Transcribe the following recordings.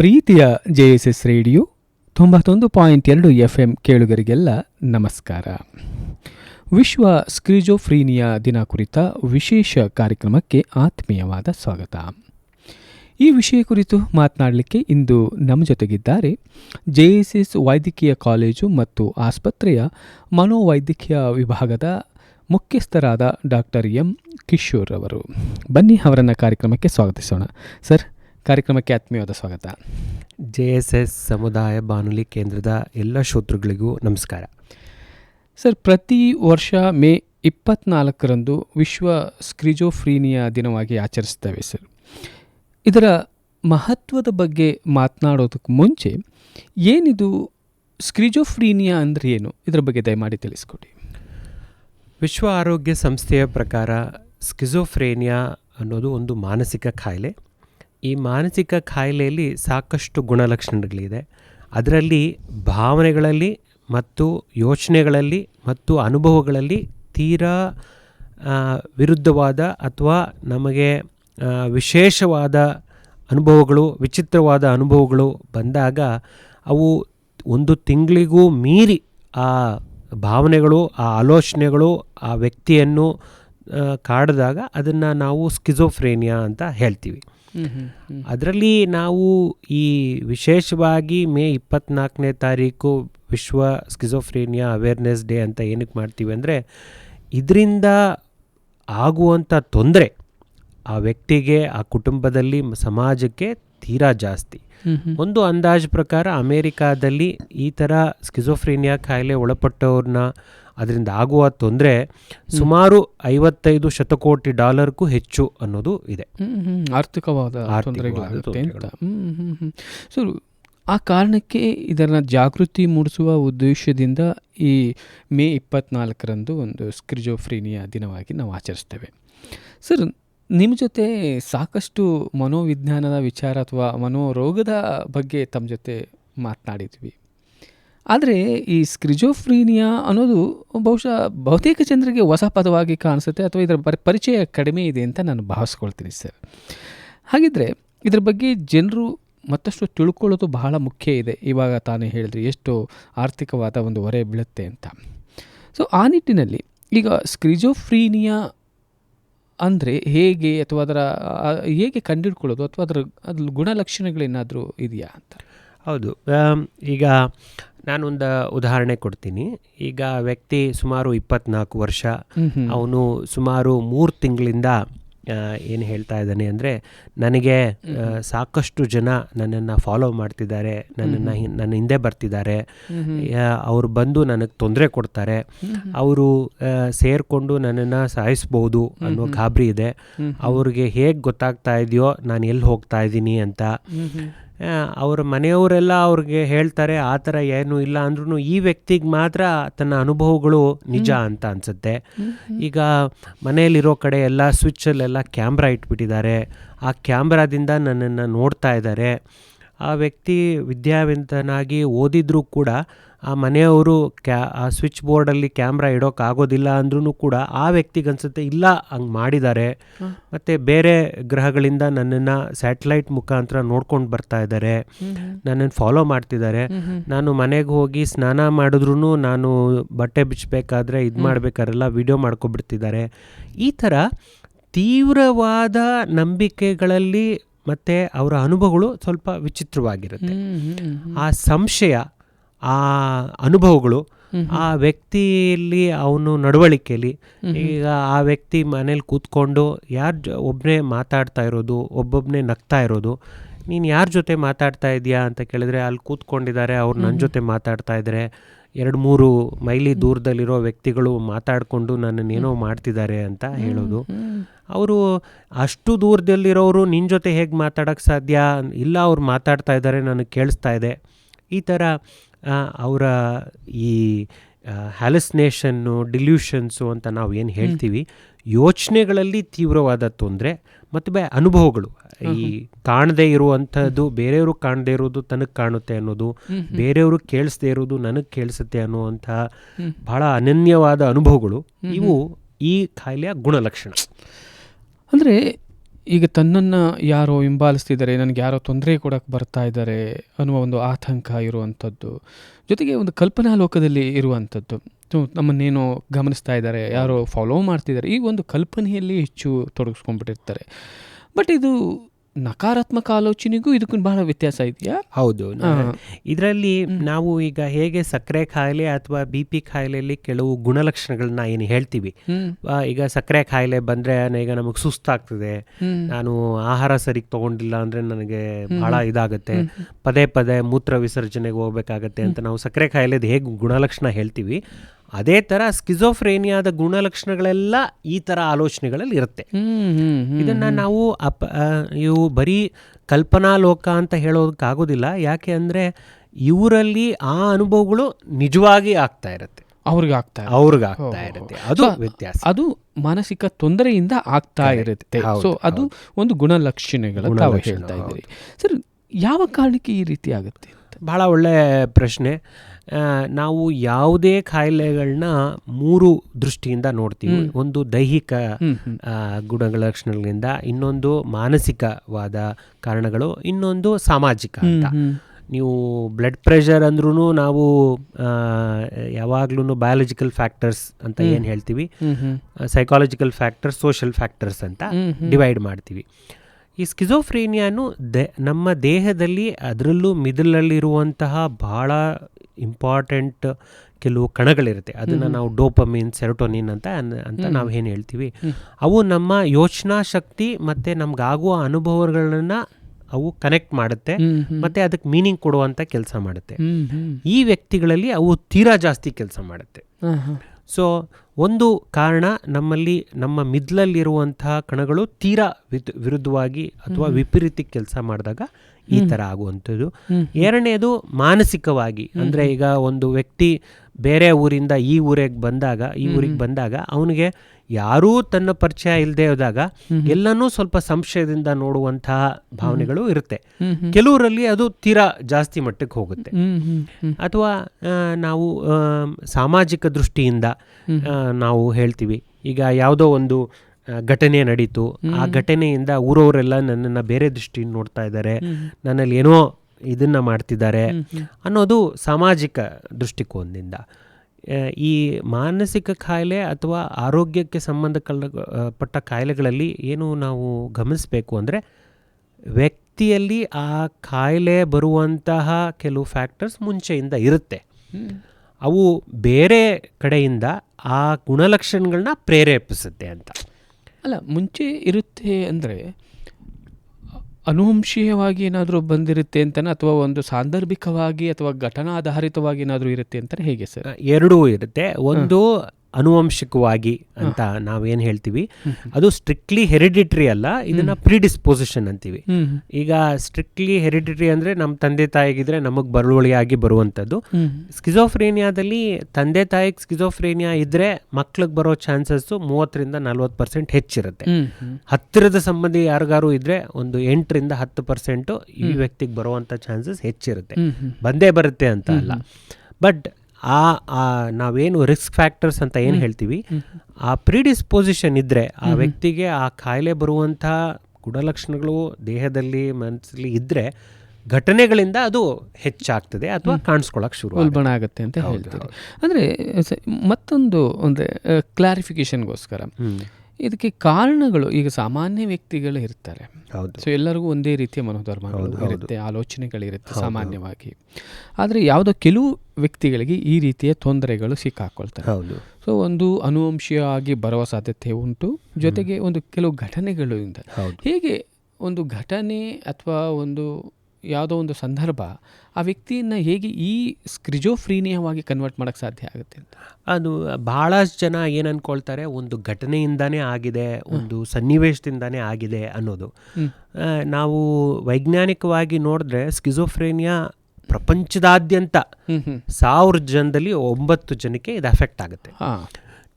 ಪ್ರೀತಿಯ J S S radio ತೊಂಬತ್ತೊಂದು point ಎರಡು ಎಫ್ ಎಂ ಕೇಳುಗರಿಗೆಲ್ಲ ನಮಸ್ಕಾರ. ವಿಶ್ವ ಸ್ಕ್ರಿಜೋಫ್ರೀನಿಯಾ ದಿನ ಕುರಿತ ವಿಶೇಷ ಕಾರ್ಯಕ್ರಮಕ್ಕೆ ಆತ್ಮೀಯವಾದ ಸ್ವಾಗತ. ಈ ವಿಷಯ ಕುರಿತು ಮಾತನಾಡಲಿಕ್ಕೆ ಇಂದು ನಮ್ಮ ಜೊತೆಗಿದ್ದಾರೆ ಜೆ ಎಸ್ ಎಸ್ ವೈದ್ಯಕೀಯ ಕಾಲೇಜು ಮತ್ತು ಆಸ್ಪತ್ರೆಯ ಮನೋವೈದ್ಯಕೀಯ ವಿಭಾಗದ ಮುಖ್ಯಸ್ಥರಾದ ಡಾಕ್ಟರ್ ಎಂ ಕಿಶೋರ್ ಅವರು. ಬನ್ನಿ ಅವರನ್ನು ಕಾರ್ಯಕ್ರಮಕ್ಕೆ ಸ್ವಾಗತಿಸೋಣ. ಸರ್ ಕಾರ್ಯಕ್ರಮಕ್ಕೆ ಆತ್ಮೀಯವಾದ ಸ್ವಾಗತ. ಜೆ ಎಸ್ ಎಸ್ ಸಮುದಾಯ ಬಾನುಲಿ ಕೇಂದ್ರದ ಎಲ್ಲ ಶ್ರೋತೃಗಳಿಗೂ ನಮಸ್ಕಾರ. ಸರ್ ಪ್ರತಿ ವರ್ಷ ಮೇ ಇಪ್ಪತ್ನಾಲ್ಕರಂದು ವಿಶ್ವ ಸ್ಕ್ರಿಜೋಫ್ರೀನಿಯಾ ದಿನವಾಗಿ ಆಚರಿಸ್ತೇವೆ ಸರ್. ಇದರ ಮಹತ್ವದ ಬಗ್ಗೆ ಮಾತನಾಡೋದಕ್ಕೆ ಮುಂಚೆ ಏನಿದು ಸ್ಕ್ರಿಜೋಫ್ರೀನಿಯಾ ಅಂದರೆ ಏನು? ಇದರ ಬಗ್ಗೆ ದಯಮಾಡಿ ತಿಳಿಸ್ಕೊಡಿ. ವಿಶ್ವ ಆರೋಗ್ಯ ಸಂಸ್ಥೆಯ ಪ್ರಕಾರ ಸ್ಕಿಜೋಫ್ರೇನಿಯಾ ಅನ್ನೋದು ಒಂದು ಮಾನಸಿಕ ಕಾಯಿಲೆ ಈ ಮಾನಸಿಕ ಕಾಯಿಲೆಯಲ್ಲಿ ಸಾಕಷ್ಟು ಗುಣಲಕ್ಷಣಗಳಿದೆ. ಅದರಲ್ಲಿ ಭಾವನೆಗಳಲ್ಲಿ ಮತ್ತು ಯೋಚನೆಗಳಲ್ಲಿ ಮತ್ತು ಅನುಭವಗಳಲ್ಲಿ ತೀರಾ ವಿರುದ್ಧವಾದ ಅಥವಾ ನಮಗೆ ವಿಶೇಷವಾದ ಅನುಭವಗಳು, ವಿಚಿತ್ರವಾದ ಅನುಭವಗಳು ಬಂದಾಗ ಅವು ಒಂದು ತಿಂಗಳಿಗೂ ಮೀರಿ ಆ ಭಾವನೆಗಳು, ಆ ಆಲೋಚನೆಗಳು, ಆ ವ್ಯಕ್ತಿಯನ್ನು ಕಾಡಿದಾಗ ಅದನ್ನು ನಾವು ಸ್ಕಿಜೋಫ್ರೇನಿಯಾ ಅಂತ ಹೇಳ್ತೀವಿ. ಅದರಲ್ಲಿ ನಾವು ಈ ವಿಶೇಷವಾಗಿ ಮೇ ಇಪ್ಪತ್ನಾಲ್ಕನೇ ತಾರೀಕು ವಿಶ್ವ ಸ್ಕಿಜೋಫ್ರೇನಿಯಾ ಅವೇರ್ನೆಸ್ ಡೇ ಅಂತ ಏನಕ್ಕೆ ಮಾಡ್ತೀವಿ ಅಂದರೆ ಇದರಿಂದ ಆಗುವಂಥ ತೊಂದರೆ ಆ ವ್ಯಕ್ತಿಗೆ ಆ ಕುಟುಂಬದಲ್ಲಿ ಸಮಾಜಕ್ಕೆ ತೀರಾ ಜಾಸ್ತಿ. ಒಂದು ಅಂದಾಜು ಪ್ರಕಾರ ಅಮೇರಿಕಾದಲ್ಲಿ ಈ ಥರ ಸ್ಕಿಜೋಫ್ರೇನಿಯಾ ಕಾಯಿಲೆ ಒಳಪಟ್ಟವ್ರನ್ನ ಅದರಿಂದ ಆಗುವ ತೊಂದರೆ ಸುಮಾರು ಐವತ್ತೈದು ಶತಕೋಟಿ ಡಾಲರ್ಗೂ ಹೆಚ್ಚು ಅನ್ನೋದು ಇದೆ. ಆರ್ಥಿಕವಾದ. ಸೊ ಆ ಕಾರಣಕ್ಕೆ ಇದನ್ನು ಜಾಗೃತಿ ಮೂಡಿಸುವ ಉದ್ದೇಶದಿಂದ ಈ ಮೇ ಇಪ್ಪತ್ನಾಲ್ಕರಂದು ಒಂದು ಸ್ಕ್ರಿಜೋಫ್ರೀನಿಯ ದಿನವಾಗಿ ನಾವು ಆಚರಿಸ್ತೇವೆ. ಸರ್ ನಿಮ್ಮ ಜೊತೆ ಸಾಕಷ್ಟು ಮನೋವಿಜ್ಞಾನದ ವಿಚಾರ ಅಥವಾ ಮನೋರೋಗದ ಬಗ್ಗೆ ತಮ್ಮ ಜೊತೆ ಮಾತನಾಡಿದ್ವಿ. ಆದರೆ ಈ ಸ್ಕ್ರಿಜೋಫ್ರೀನಿಯಾ ಅನ್ನೋದು ಬಹುಶಃ ಬಹುತೇಕ ಜನರಿಗೆ ಹೊಸ ಪದವಾಗಿ ಕಾಣಿಸುತ್ತೆ ಅಥವಾ ಇದರ ಪರಿ- ಪರಿಚಯ ಕಡಿಮೆ ಇದೆ ಅಂತ ನಾನು ಭಾವಿಸ್ಕೊಳ್ತೀನಿ ಸರ್. ಹಾಗಿದ್ರೆ ಇದ್ರ ಬಗ್ಗೆ ಜನರು ಮತ್ತಷ್ಟು ತಿಳ್ಕೊಳ್ಳೋದು ಬಹಳ ಮುಖ್ಯ ಇದೆ. ಇವಾಗ ತಾನೇ ಹೇಳಿದ್ರಿ ಎಷ್ಟು ಆರ್ಥಿಕವಾದ ಒಂದು ಹೊರೆ ಬೀಳುತ್ತೆ ಅಂತ. ಸೊ ಆ ನಿಟ್ಟಿನಲ್ಲಿ ಈಗ ಸ್ಕ್ರಿಜೋಫ್ರೀನಿಯಾ ಅಂದರೆ ಹೇಗೆ ಅಥವಾ ಅದರ ಹೇಗೆ ಕಂಡುಹಿಡ್ಕೊಳ್ಳೋದು ಅಥವಾ ಅದರ ಅದ್ರ ಗುಣಲಕ್ಷಣಗಳೇನಾದರೂ ಇದೆಯಾ ಅಂತ? ಹೌದು. ಈಗ ನಾನೊಂದು ಉದಾಹರಣೆ ಕೊಡ್ತೀನಿ. ಈಗ ವ್ಯಕ್ತಿ ಸುಮಾರು ಇಪ್ಪತ್ನಾಲ್ಕು ವರ್ಷ. ಅವನು ಸುಮಾರು ಮೂರು ತಿಂಗಳಿಂದ ಏನು ಹೇಳ್ತಾ ಇದ್ದಾನೆ ಅಂದರೆ ನನಗೆ ಸಾಕಷ್ಟು ಜನ ನನ್ನನ್ನು ಫಾಲೋ ಮಾಡ್ತಿದ್ದಾರೆ ನನ್ನನ್ನು ನನ್ನ ಹಿಂದೆ ಬರ್ತಿದ್ದಾರೆ. ಅವರು ಬಂದು ನನಗೆ ತೊಂದರೆ ಕೊಡ್ತಾರೆ. ಅವರು ಸೇರಿಕೊಂಡು ನನ್ನನ್ನು ಸಾಯಿಸ್ಬೋದು ಅನ್ನೋ ಗಾಬರಿ ಇದೆ. ಅವ್ರಿಗೆ ಹೇಗೆ ಗೊತ್ತಾಗ್ತಾ ಇದೆಯೋ ನಾನು ಎಲ್ಲಿ ಹೋಗ್ತಾ ಇದ್ದೀನಿ ಅಂತ. ಅವ್ರ ಮನೆಯವರೆಲ್ಲ ಅವ್ರಿಗೆ ಹೇಳ್ತಾರೆ ಆ ಥರ ಏನು ಇಲ್ಲ ಅಂದ್ರೂ ಈ ವ್ಯಕ್ತಿಗೆ ಮಾತ್ರ ತನ್ನ ಅನುಭವಗಳು ನಿಜ ಅಂತ ಅನಿಸುತ್ತೆ. ಈಗ ಮನೆಯಲ್ಲಿರೋ ಕಡೆ ಎಲ್ಲ ಸ್ವಿಚ್ಚಲ್ಲೆಲ್ಲ ಕ್ಯಾಮ್ರಾ ಇಟ್ಬಿಟ್ಟಿದ್ದಾರೆ. ಆ ಕ್ಯಾಮ್ರಾದಿಂದ ನನ್ನನ್ನು ನೋಡ್ತಾ ಇದ್ದಾರೆ. ಆ ವ್ಯಕ್ತಿ ವಿದ್ಯಾವಂತನಾಗಿ ಓದಿದ್ರೂ ಕೂಡ ಆ ಮನೆಯವರು ಕ್ಯಾ ಆ ಸ್ವಿಚ್ ಬೋರ್ಡಲ್ಲಿ ಕ್ಯಾಮ್ರಾ ಇಡೋಕ್ಕಾಗೋದಿಲ್ಲ ಅಂದ್ರೂ ಕೂಡ ಆ ವ್ಯಕ್ತಿಗೆ ಅನ್ಸುತ್ತೆ ಇಲ್ಲ ಹಂಗೆ ಮಾಡಿದ್ದಾರೆ. ಮತ್ತು ಬೇರೆ ಗ್ರಹಗಳಿಂದ ನನ್ನನ್ನು ಸ್ಯಾಟಲೈಟ್ ಮುಖಾಂತರ ನೋಡ್ಕೊಂಡು ಬರ್ತಾ ಇದ್ದಾರೆ. ನನ್ನನ್ನು ಫಾಲೋ ಮಾಡ್ತಿದ್ದಾರೆ. ನಾನು ಮನೆಗೆ ಹೋಗಿ ಸ್ನಾನ ಮಾಡಿದ್ರೂ ನಾನು ಬಟ್ಟೆ ಬಿಚ್ಚಬೇಕಾದ್ರೆ ಇದು ಮಾಡಬೇಕಾದ್ರೆಲ್ಲ ವಿಡಿಯೋ ಮಾಡ್ಕೊಬಿಡ್ತಿದ್ದಾರೆ. ಈ ಥರ ತೀವ್ರವಾದ ನಂಬಿಕೆಗಳಲ್ಲಿ ಮತ್ತು ಅವರ ಅನುಭವಗಳು ಸ್ವಲ್ಪ ವಿಚಿತ್ರವಾಗಿರುತ್ತೆ. ಆ ಸಂಶಯ ಆ ಅನುಭವಗಳು ಆ ವ್ಯಕ್ತಿಯಲ್ಲಿ ಅವನು ನಡವಳಿಕೆಯಲ್ಲಿ ಈಗ ಆ ವ್ಯಕ್ತಿ ಮನೇಲಿ ಕೂತ್ಕೊಂಡು ಯಾರು ಒಬ್ಬನೇ ಮಾತಾಡ್ತಾ ಇರೋದು ಒಬ್ಬೊಬ್ಬನೇ ನಗ್ತಾ ಇರೋದು ನೀನು ಯಾರ ಜೊತೆ ಮಾತಾಡ್ತಾ ಇದೆಯಾ ಅಂತ ಕೇಳಿದ್ರೆ ಅಲ್ಲಿ ಕೂತ್ಕೊಂಡಿದ್ದಾರೆ ಅವ್ರು ನನ್ನ ಜೊತೆ ಮಾತಾಡ್ತಾ ಇದ್ದಾರೆ ಎರಡು ಮೂರು ಮೈಲಿ ದೂರದಲ್ಲಿರೋ ವ್ಯಕ್ತಿಗಳು ಮಾತಾಡಿಕೊಂಡು ನನ್ನನ್ನೇನೋ ಮಾಡ್ತಿದ್ದಾರೆ ಅಂತ ಹೇಳೋದು. ಅವರು ಅಷ್ಟು ದೂರದಲ್ಲಿರೋರು ನಿನ್ನ ಜೊತೆ ಹೇಗೆ ಮಾತಾಡೋಕ್ಕೆ ಸಾಧ್ಯ? ಇಲ್ಲ ಅವ್ರು ಮಾತಾಡ್ತಾ ಇದ್ದಾರೆ ನನಗೆ ಕೇಳಿಸ್ತಾ ಇದೆ. ಈ ಥರ ಅವರ ಈ ಹ್ಯಾಲಸ್ನೇಷನ್ನು ಡಿಲ್ಯೂಷನ್ಸು ಅಂತ ನಾವು ಏನು ಹೇಳ್ತೀವಿ ಯೋಚನೆಗಳಲ್ಲಿ ತೀವ್ರವಾದ ತೊಂದರೆ ಮತ್ತು ಬೇ ಅನುಭವಗಳು. ಈ ಕಾಣದೇ ಇರುವಂಥದ್ದು ಬೇರೆಯವರು ಕಾಣದೇ ಇರೋದು ತನಗೆ ಕಾಣುತ್ತೆ ಅನ್ನೋದು ಬೇರೆಯವರು ಕೇಳಿಸ್ದೇ ಇರೋದು ನನಗೆ ಕೇಳಿಸುತ್ತೆ ಅನ್ನುವಂಥ ಬಹಳ ಅನನ್ಯವಾದ ಅನುಭವಗಳು. ಇವು ಈ ಕಾಯಿಲೆಯ ಗುಣಲಕ್ಷಣ. ಅಂದರೆ ಈಗ ತನ್ನನ್ನು ಯಾರೋ ಹಿಂಬಾಲಿಸ್ತಿದ್ದಾರೆ ನನಗೆ ಯಾರೋ ತೊಂದರೆ ಕೊಡೋಕೆ ಬರ್ತಾ ಇದ್ದಾರೆ ಅನ್ನುವ ಒಂದು ಆತಂಕ ಇರುವಂಥದ್ದು ಜೊತೆಗೆ ಒಂದು ಕಲ್ಪನಾ ಲೋಕದಲ್ಲಿ ಇರುವಂಥದ್ದು. ನಮ್ಮನ್ನೇನೋ ಗಮನಿಸ್ತಾ ಇದ್ದಾರೆ ಯಾರೋ ಫಾಲೋ ಮಾಡ್ತಿದ್ದಾರೆ ಈ ಒಂದು ಕಲ್ಪನೆಯಲ್ಲಿ ಹೆಚ್ಚು ತೊಡಗಿಸ್ಕೊಂಡ್ಬಿಟ್ಟಿರ್ತಾರೆ. ಬಟ್ ಇದು ನಕಾರಾತ್ಮಕ ಆಲೋಚನೆಗೂ ಇದಕ್ಕೂ ಬಹಳ ವ್ಯತ್ಯಾಸ ಇದೆಯಾ? ಹೌದು. ಇದರಲ್ಲಿ ನಾವು ಈಗ ಹೇಗೆ ಸಕ್ಕರೆ ಖಾಯಿಲೆ ಅಥವಾ ಬಿ ಪಿ ಖಾಯಿಲೆಯಲ್ಲಿ ಕೆಲವು ಗುಣಲಕ್ಷಣಗಳನ್ನ ಏನು ಹೇಳ್ತೀವಿ. ಈಗ ಸಕ್ಕರೆ ಖಾಯಿಲೆ ಬಂದ್ರೆ ಈಗ ನಮಗೆ ಸುಸ್ತಾಗ್ತದೆ. ನಾನು ಆಹಾರ ಸರಿಗೆ ತಗೊಂಡಿಲ್ಲ ಅಂದ್ರೆ ನನಗೆ ಬಹಳ ಇದಾಗುತ್ತೆ. ಪದೇ ಪದೇ ಮೂತ್ರ ವಿಸರ್ಜನೆಗೆ ಹೋಗ್ಬೇಕಾಗತ್ತೆ ಅಂತ ನಾವು ಸಕ್ಕರೆ ಖಾಯಿಲೆದು ಹೇಗೆ ಗುಣಲಕ್ಷಣ ಹೇಳ್ತೀವಿ. ಅದೇ ಥರ ಸ್ಕಿಜೋಫ್ರೇನಿಯಾದ ಗುಣಲಕ್ಷಣಗಳೆಲ್ಲ ಈ ಥರ ಆಲೋಚನೆಗಳಲ್ಲಿ ಇರುತ್ತೆ. ಇದನ್ನ ನಾವು ಅಪ್ ಇವು ಬರೀ ಕಲ್ಪನಾ ಲೋಕ ಅಂತ ಹೇಳೋದಕ್ಕಾಗೋದಿಲ್ಲ. ಯಾಕೆ ಅಂದರೆ ಇವರಲ್ಲಿ ಆ ಅನುಭವಗಳು ನಿಜವಾಗಿ ಆಗ್ತಾ ಇರುತ್ತೆ. ಅವ್ರಿಗೆ ಆಗ್ತಾ ಅವ್ರಿಗೆ ಆಗ್ತಾ ಇರುತ್ತೆ. ಅದು ವ್ಯತ್ಯಾಸ. ಅದು ಮಾನಸಿಕ ತೊಂದರೆಯಿಂದ ಆಗ್ತಾ ಇರುತ್ತೆ. ಸೊ ಅದು ಒಂದು ಗುಣಲಕ್ಷಣಗಳು ಹೇಳ್ತಾ ಇದ್ದೀರಿ. ಸರ್ ಯಾವ ಕಾರಣಕ್ಕೆ ಈ ರೀತಿ ಆಗುತ್ತೆ? ಬಹಳ ಒಳ್ಳೆಯ ಪ್ರಶ್ನೆ. ನಾವು ಯಾವುದೇ ಕಾಯಿಲೆಗಳನ್ನ ಮೂರು ದೃಷ್ಟಿಯಿಂದ ನೋಡ್ತೀವಿ. ಒಂದು ದೈಹಿಕ ಗುಣಗಳ ಲಕ್ಷಣಗಳಿಂದ ಗುಣಲಕ್ಷಣಗಳಿಂದ ಇನ್ನೊಂದು ಮಾನಸಿಕವಾದ ಕಾರಣಗಳು ಇನ್ನೊಂದು ಸಾಮಾಜಿಕ ಅಂತ. ನೀವು ಬ್ಲಡ್ ಪ್ರೆಷರ್ ಅಂದ್ರೂ ನಾವು ಯಾವಾಗ್ಲೂ ಬಯಾಲಜಿಕಲ್ ಫ್ಯಾಕ್ಟರ್ಸ್ ಅಂತ. ಏನು ಹೇಳ್ತೀವಿ? ಸೈಕಾಲಜಿಕಲ್ ಫ್ಯಾಕ್ಟರ್ಸ್ ಸೋಷಿಯಲ್ ಫ್ಯಾಕ್ಟರ್ಸ್ ಅಂತ. ಡಿವೈಡ್ ಮಾಡ್ತೀವಿ. ಈ ಸ್ಕಿಜೋಫ್ರೇನಿಯಾನು ದೆ ನಮ್ಮ ದೇಹದಲ್ಲಿ ಅದರಲ್ಲೂ ಮಿದಲಲ್ಲಿರುವಂತಹ ಭಾಳ ಇಂಪಾರ್ಟೆಂಟ್ ಕೆಲವು ಕಣಗಳಿರುತ್ತೆ. ಅದನ್ನು ನಾವು ಡೋಪಮಿನ್ ಸೆರೋಟೋನಿನ್ ಅಂತ ಅಂತ ನಾವು ಏನು ಹೇಳ್ತೀವಿ. ಅವು ನಮ್ಮ ಯೋಚನಾ ಶಕ್ತಿ ಮತ್ತು ನಮಗಾಗುವ ಅನುಭವಗಳನ್ನು ಅವು ಕನೆಕ್ಟ್ ಮಾಡುತ್ತೆ. ಮತ್ತೆ ಅದಕ್ಕೆ ಮೀನಿಂಗ್ ಕೊಡುವಂಥ ಕೆಲಸ ಮಾಡುತ್ತೆ. ಈ ವ್ಯಕ್ತಿಗಳಲ್ಲಿ ಅವು ತೀರಾ ಜಾಸ್ತಿ ಕೆಲಸ ಮಾಡುತ್ತೆ. ಸೊ ಒಂದು ಕಾರಣ ನಮ್ಮಲ್ಲಿ ನಮ್ಮ ಮಿದ್ಲಲ್ಲಿರುವಂತಹ ಕಣಗಳು ತೀರಾ ವಿರುದ್ಧವಾಗಿ ಅಥವಾ ವಿಪರೀತ ಕೆಲಸ ಮಾಡಿದಾಗ ಈ ಥರ ಆಗುವಂಥದ್ದು. ಎರಡನೇದು ಮಾನಸಿಕವಾಗಿ ಅಂದರೆ ಈಗ ಒಂದು ವ್ಯಕ್ತಿ ಬೇರೆ ಊರಿಂದ ಈ ಊರಿಗೆ ಬಂದಾಗ ಈ ಊರಿಗೆ ಬಂದಾಗ ಅವನಿಗೆ ಯಾರೂ ತನ್ನ ಪರಿಚಯ ಇಲ್ಲದೆ ಹೋದಾಗ ಎಲ್ಲನೂ ಸ್ವಲ್ಪ ಸಂಶಯದಿಂದ ನೋಡುವಂತಹ ಭಾವನೆಗಳು ಇರುತ್ತೆ. ಕೆಲವರಲ್ಲಿ ಅದು ತೀರಾ ಜಾಸ್ತಿ ಮಟ್ಟಕ್ಕೆ ಹೋಗುತ್ತೆ. ಅಥವಾ ನಾವು ಸಾಮಾಜಿಕ ದೃಷ್ಟಿಯಿಂದ ನಾವು ಹೇಳ್ತೀವಿ ಈಗ ಯಾವುದೋ ಒಂದು ಘಟನೆ ನಡೀತು ಆ ಘಟನೆಯಿಂದ ಊರವರೆಲ್ಲ ನನ್ನನ್ನು ಬೇರೆ ದೃಷ್ಟಿಯಿಂದ ನೋಡ್ತಾ ಇದ್ದಾರೆ ನನ್ನಲ್ಲಿ ಏನೋ ಇದನ್ನ ಮಾಡ್ತಿದ್ದಾರೆ ಅನ್ನೋದು ಸಾಮಾಜಿಕ ದೃಷ್ಟಿಕೋನದಿಂದ. ಈ ಮಾನಸಿಕ ಕಾಯಿಲೆ ಅಥವಾ ಆರೋಗ್ಯಕ್ಕೆ ಸಂಬಂಧ ಪಟ್ಟ ಕಾಯಿಲೆಗಳಲ್ಲಿ ಏನು ನಾವು ಗಮನಿಸಬೇಕು ಅಂದರೆ ವ್ಯಕ್ತಿಯಲ್ಲಿ ಆ ಕಾಯಿಲೆ ಬರುವಂತಹ ಕೆಲವು ಫ್ಯಾಕ್ಟರ್ಸ್ ಮುಂಚೆಯಿಂದ ಇರುತ್ತೆ. ಅವು ಬೇರೆ ಕಡೆಯಿಂದ ಆ ಗುಣಲಕ್ಷಣಗಳನ್ನ ಪ್ರೇರೇಪಿಸುತ್ತೆ ಅಂತ. ಅಲ್ಲ ಮುಂಚೆ ಇರುತ್ತೆ ಅಂದರೆ ಅನುವಂಶೀಯವಾಗಿ ಏನಾದರೂ ಬಂದಿರುತ್ತೆ ಅಂತನ ಅಥವಾ ಒಂದು ಸಾಂದರ್ಭಿಕವಾಗಿ ಅಥವಾ ಘಟನಾಧಾರಿತವಾಗಿ ಏನಾದರೂ ಇರುತ್ತೆ ಅಂತಾನೆ ಹೇಗೆ ಸರ್? ಎರಡೂ ಇರುತ್ತೆ. ಒಂದು ಅನುವಂಶಿಕವಾಗಿ ಅಂತ ನಾವೇನು ಹೇಳ್ತೀವಿ? ಅದು ಸ್ಟ್ರಿಕ್ಟ್ಲಿ ಹೆರಿಡಿಟ್ರಿ ಅಲ್ಲ ಇದನ್ನ ಪ್ರಿಡಿಸ್ಪೋಸಿಷನ್ ಅಂತೀವಿ. ಈಗ ಸ್ಟ್ರಿಕ್ಟ್ಲಿ ಹೆರಿಡಿಟ್ರಿ ಅಂದ್ರೆ ನಮ್ಮ ತಂದೆ ತಾಯಿಗಿದ್ರೆ ನಮಗೆ ಬರವಳಿಯಾಗಿ ಆಗಿ ಬರುವಂತದ್ದು ಸ್ಕಿಜೋಫ್ರೇನಿಯಾದಲ್ಲಿ ತಂದೆ ತಾಯಿಗೆ ಸ್ಕಿಜೋಫ್ರೇನಿಯಾ ಇದ್ರೆ ಮಕ್ಳಿಗೆ ಬರೋ ಚಾನ್ಸಸ್ ಮೂವತ್ತರಿಂದ ನಲ್ವತ್ತು ಪರ್ಸೆಂಟ್ ಹೆಚ್ಚಿರುತ್ತೆ. ಹತ್ತಿರದ ಸಂಬಂಧಿ ಯಾರಿಗಾರು ಇದ್ರೆ ಒಂದು ಎಂಟರಿಂದ ಹತ್ತು ಪರ್ಸೆಂಟು ಈ ವ್ಯಕ್ತಿಗೆ ಬರುವಂತ ಚಾನ್ಸಸ್ ಹೆಚ್ಚಿರುತ್ತೆ. ಬಂದೇ ಬರುತ್ತೆ ಅಂತ ಅಲ್ಲ. ಬಟ್ ಆ ನಾವೇನು ರಿಸ್ಕ್ ಫ್ಯಾಕ್ಟರ್ಸ್ ಅಂತ ಏನು ಹೇಳ್ತೀವಿ ಆ ಪ್ರಿಡಿಸ್ಪೋಸಿಷನ್ ಇದ್ದರೆ ಆ ವ್ಯಕ್ತಿಗೆ ಆ ಕಾಯಿಲೆ ಬರುವಂಥ ಗುಣಲಕ್ಷಣಗಳು ದೇಹದಲ್ಲಿ ಮನಸ್ಸಲ್ಲಿ ಇದ್ದರೆ ಘಟನೆಗಳಿಂದ ಅದು ಹೆಚ್ಚಾಗ್ತದೆ ಅಥವಾ ಕಾಣಿಸ್ಕೊಳ್ಳೋಕೆ ಶುರು. ಉಲ್ಬಣ ಆಗುತ್ತೆ ಅಂತ ಹೇಳ್ತೀವಿ ಅಂದರೆ ಮತ್ತೊಂದು ಅಂದರೆ ಕ್ಲಾರಿಫಿಕೇಶನ್ಗೋಸ್ಕರ. ಇದಕ್ಕೆ ಕಾರಣಗಳು ಈಗ ಸಾಮಾನ್ಯ ವ್ಯಕ್ತಿಗಳು ಇರ್ತಾರೆ. ಸೊ ಎಲ್ಲರಿಗೂ ಒಂದೇ ರೀತಿಯ ಮನೋಧರ್ಮಗಳು. ಇರುತ್ತೆ ಆಲೋಚನೆಗಳಿರುತ್ತೆ ಸಾಮಾನ್ಯವಾಗಿ. ಆದರೆ ಯಾವುದೋ ಕೆಲವು ವ್ಯಕ್ತಿಗಳಿಗೆ ಈ ರೀತಿಯ ತೊಂದರೆಗಳು ಸಿಕ್ಕಾಕೊಳ್ತಾರೆ ಸೊ ಒಂದು ಅನುವಂಶೀಯವಾಗಿ ಬರುವ ಸಾಧ್ಯತೆ ಉಂಟು. ಜೊತೆಗೆ ಒಂದು ಕೆಲವು ಘಟನೆಗಳಿಂದ. ಹೇಗೆ ಒಂದು ಘಟನೆ ಅಥವಾ ಒಂದು ಯಾವುದೋ ಒಂದು ಸಂದರ್ಭ ಆ ವ್ಯಕ್ತಿಯನ್ನು ಹೇಗೆ ಈ ಸ್ಕ್ರಿಜೋಫ್ರೀನಿಯವಾಗಿ ಕನ್ವರ್ಟ್ ಮಾಡೋಕ್ಕೆ ಸಾಧ್ಯ ಆಗುತ್ತೆ ಅಂತ? ಅದು ಭಾಳಷ್ಟು ಜನ ಏನು ಅಂದ್ಕೊಳ್ತಾರೆ ಒಂದು ಘಟನೆಯಿಂದನೇ ಆಗಿದೆ ಒಂದು ಸನ್ನಿವೇಶದಿಂದನೇ ಆಗಿದೆ ಅನ್ನೋದು. ನಾವು ವೈಜ್ಞಾನಿಕವಾಗಿ ನೋಡಿದ್ರೆ ಸ್ಕಿಜೋಫ್ರೇನಿಯಾ ಪ್ರಪಂಚದಾದ್ಯಂತ ಸಾವಿರ ಜನದಲ್ಲಿ ಒಂಬತ್ತು ಜನಕ್ಕೆ ಇದು ಅಫೆಕ್ಟ್ ಆಗುತ್ತೆ.